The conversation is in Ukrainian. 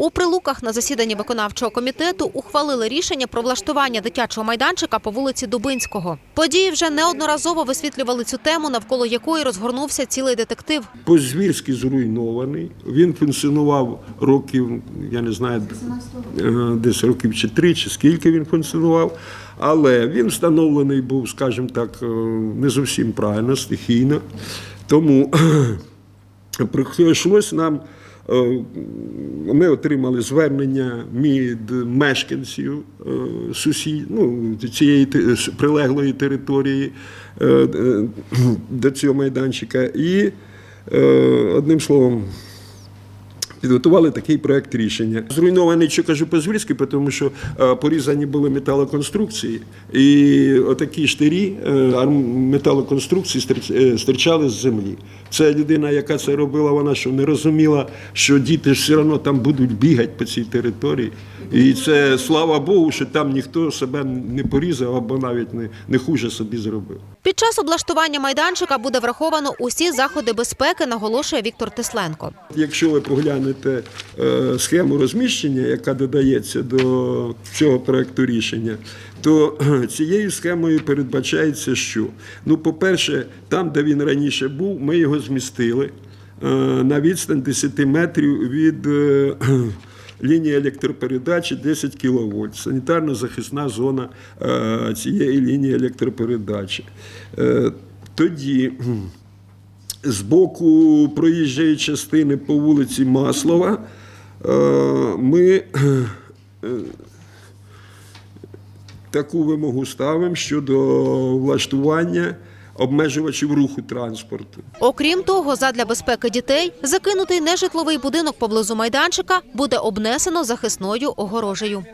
У Прилуках на засіданні виконавчого комітету ухвалили рішення про влаштування дитячого майданчика по вулиці Дубинського. Події вже неодноразово висвітлювали цю тему, навколо якої розгорнувся цілий детектив. По-звірськи зруйнований. Він функціонував років, я не знаю, е, десь років чи три, чи скільки він функціонував. Але він встановлений був, скажімо так, е, не зовсім правильно, стихійно. Тому прийшлось нам. е, Ми отримали звернення від мешканців е, сусід, ну, цієї прилеглої території е, е, до цього майданчика. І е, одним словом. Підготували такий проект рішення. Зруйнований, кажу по-звірськи, тому що е, порізані були металоконструкції, і отакі штирі е, металоконструкції е, стирчали з землі. Це людина, яка це робила, вона що не розуміла, що діти ж все одно там будуть бігати по цій території. І це слава Богу, що там ніхто себе не порізав або навіть не, не хуже собі зробив. Під час облаштування майданчика буде враховано усі заходи безпеки, наголошує Віктор Тесленко. Якщо ви поглянете е, схему розміщення, яка додається до цього проекту рішення, то цією схемою передбачається, що ну, по-перше, там, де він раніше був, ми його змістили е, на відстань 10 метрів від е, лінії електропередачі 10 кВт. Санітарно-захисна зона е, цієї лінії електропередачі. Е, Тоді. З боку проїжджої частини по вулиці Маслова е, ми е, таку вимогу ставимо щодо влаштування обмежувачів руху транспорту. Окрім того, задля безпеки дітей закинутий нежитловий будинок поблизу майданчика буде обнесено захисною огорожею.